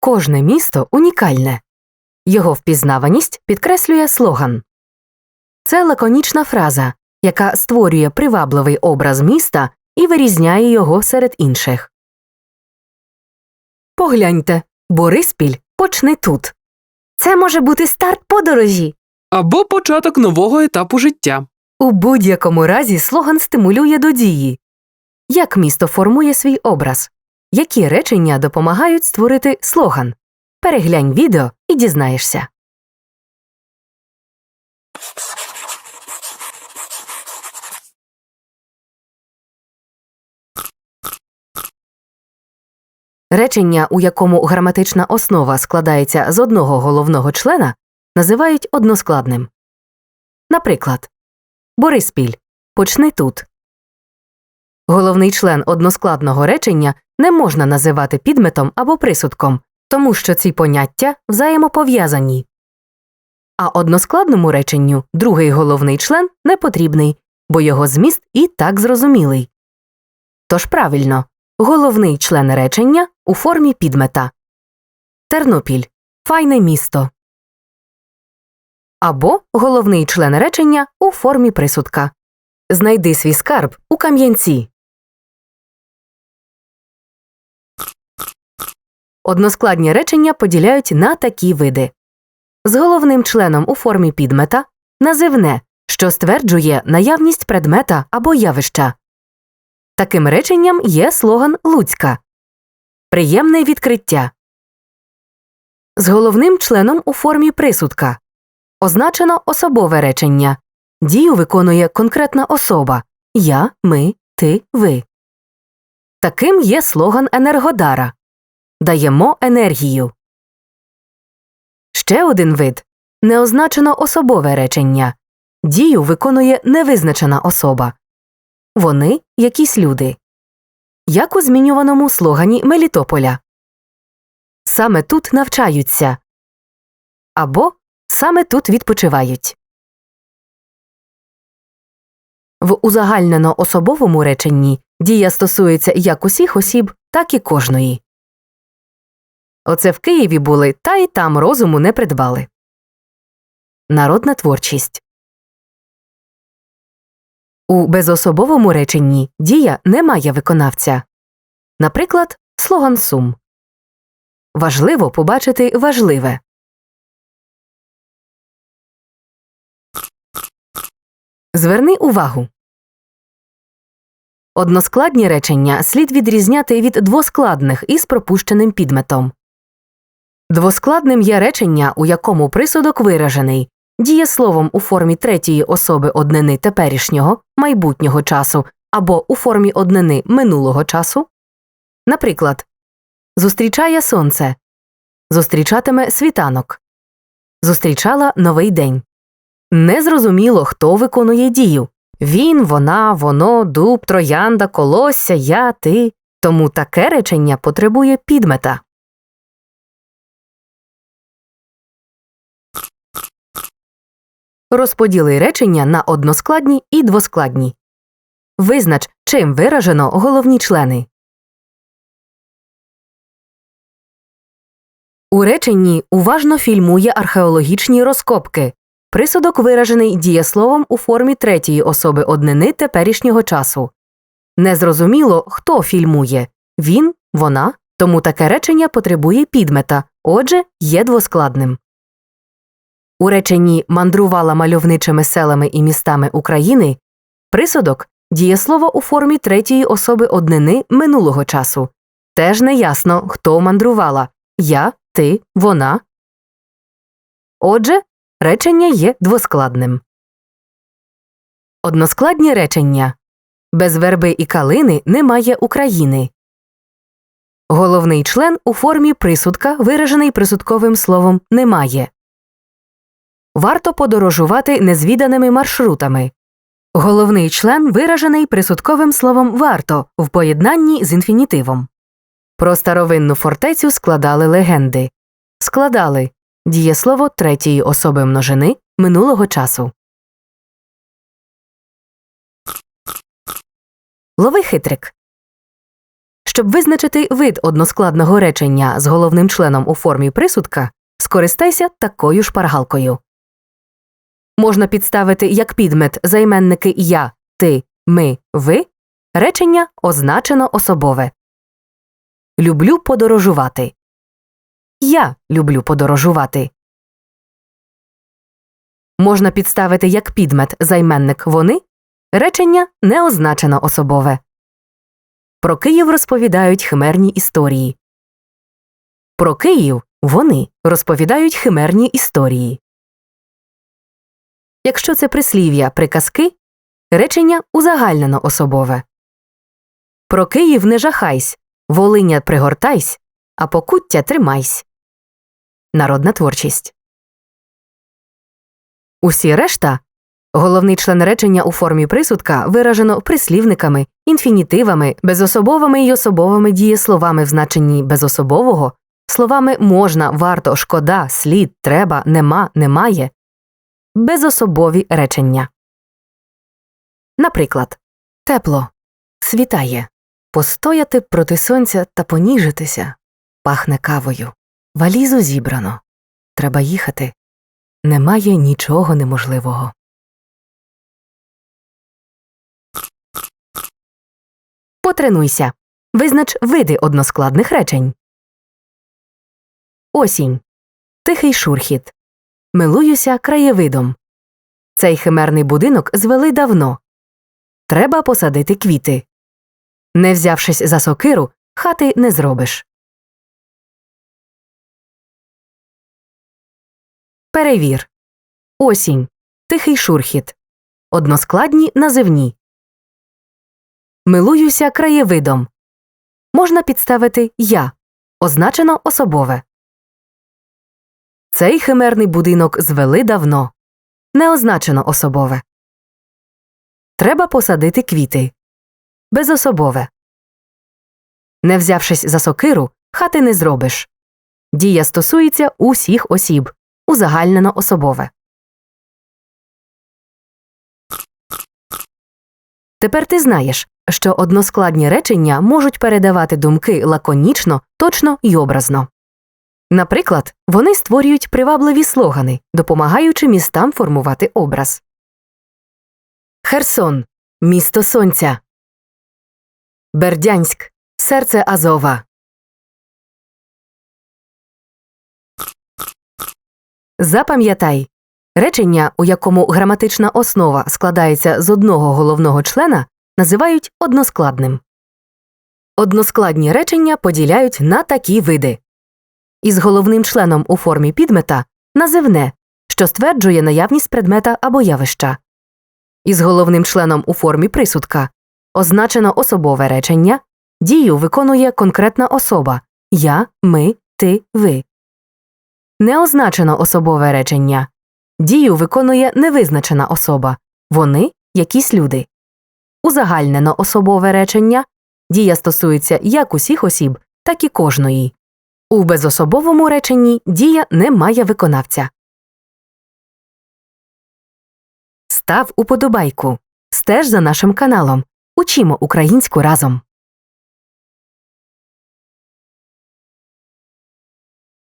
Кожне місто унікальне. Його впізнаваність підкреслює слоган. Це лаконічна фраза, яка створює привабливий образ міста і вирізняє його серед інших. Погляньте, Бориспіль почни тут. Це може бути старт подорожі. Або початок нового етапу життя. У будь-якому разі слоган стимулює до дії. Як місто формує свій образ? Які речення допомагають створити слоган? Переглянь відео і дізнаєшся. Речення, у якому граматична основа складається з одного головного члена, називають односкладним. Наприклад, Бориспіль. Почни тут. Головний член односкладного речення не можна називати підметом або присудком, тому що ці поняття взаємопов'язані. А односкладному реченню другий головний член не потрібний, бо його зміст і так зрозумілий. Тож правильно, головний член речення у формі підмета. Тернопіль файне місто. Або головний член речення у формі присудка. Знайди свій скарб у кам'янці. Односкладні речення поділяють на такі види. З головним членом у формі підмета називне, що стверджує наявність предмета або явища. Таким реченням є слоган Луцька Приємне відкриття. З головним членом у формі присудка означено особове речення. Дію виконує конкретна особа я, ми, ти, ви. Таким є слоган Енергодара Даємо енергію. Ще один вид неозначено особове речення. Дію виконує невизначена особа. Вони якісь люди. Як у змінюваному слогані Мелітополя. Саме тут навчаються. Або саме тут відпочивають. В узагальнено особовому реченні дія стосується як усіх осіб, так і кожної. Оце в Києві були та й там розуму не придбали. Народна творчість у безособовому реченні дія не має виконавця. Наприклад, слоган сум. Важливо побачити важливе. Зверни увагу. Односкладні речення слід відрізняти від двоскладних із пропущеним підметом. Двоскладним є речення, у якому присудок виражений дієсловом у формі третьої особи однини теперішнього майбутнього часу або у формі однини минулого часу. Наприклад, зустрічає сонце, зустрічатиме світанок, зустрічала новий день. Незрозуміло, хто виконує дію він, вона, воно, дуб, троянда, колосся, я, ти. Тому таке речення потребує підмета. Розподіли речення на односкладні і двоскладні. Визнач, чим виражено головні члени. У реченні уважно фільмує археологічні розкопки. Присудок виражений дієсловом у формі третьої особи однини теперішнього часу. Незрозуміло, хто фільмує він, вона, тому таке речення потребує підмета, отже, є двоскладним. У реченні мандрувала мальовничими селами і містами України присудок дієслово у формі третьої особи однини минулого часу. Теж неясно, хто мандрувала я, ти, вона. Отже, речення є двоскладним. Односкладні речення без верби і калини немає України. Головний член у формі присудка, виражений присудковим словом немає. Варто подорожувати незвіданими маршрутами. Головний член виражений присудковим словом варто в поєднанні з інфінітивом. Про старовинну фортецю складали легенди. Складали дієслово третьої особи множини минулого часу. Лови хитрик. Щоб визначити вид односкладного речення з головним членом у формі присудка, скористайся такою шпаргалкою. Можна підставити як підмет займенники я, ти, ми, ви, речення означено особове. Люблю подорожувати. Я люблю подорожувати. Можна підставити як підмет займенник вони, речення не означено особове. Про Київ розповідають химерні історії. Про Київ вони розповідають химерні історії. Якщо це прислів'я приказки, речення узагальнено особове. Про Київ не жахайсь, Волиня пригортайсь, а покуття тримайсь. Народна творчість. Усі решта головний член речення у формі присудка виражено прислівниками, інфінітивами, безособовими й особовими дієсловами в значенні безособового, словами можна, варто, шкода, слід, треба, нема, немає, безособові речення. Наприклад, тепло, світає, постояти проти сонця та поніжитися, пахне кавою, валізу зібрано, треба їхати. Немає нічого неможливого. Потренуйся. Визнач види односкладних речень. Осінь. Тихий шурхіт. Милуюся краєвидом. Цей химерний будинок звели давно. Треба посадити квіти. Не взявшись за сокиру, хати не зробиш. Перевір. Осінь. Тихий шурхіт. Односкладні називні. Милуюся краєвидом. Можна підставити я. Означено особове. Цей химерний будинок звели давно. Не означено особове. Треба посадити квіти. Безособове. Не взявшись за сокиру, хати не зробиш. Дія стосується усіх осіб. Узагальнено особове. Тепер ти знаєш, що односкладні речення можуть передавати думки лаконічно, точно й образно. Наприклад, вони створюють привабливі слогани, допомагаючи містам формувати образ. Херсон місто сонця. Бердянськ серце Азова. Запам'ятай речення, у якому граматична основа складається з одного головного члена, називають односкладним. Односкладні речення поділяють на такі види. Із головним членом у формі підмета називне, що стверджує наявність предмета або явища. Із головним членом у формі присудка означено особове речення, дію виконує конкретна особа я, ми, ти, ви. Не означено особове речення. Дію виконує невизначена особа вони якісь люди. Узагальнено особове речення дія стосується як усіх осіб, так і кожної. У безособовому реченні дія не має виконавця. Став уподобайку. Стеж за нашим каналом. Учімо українську разом.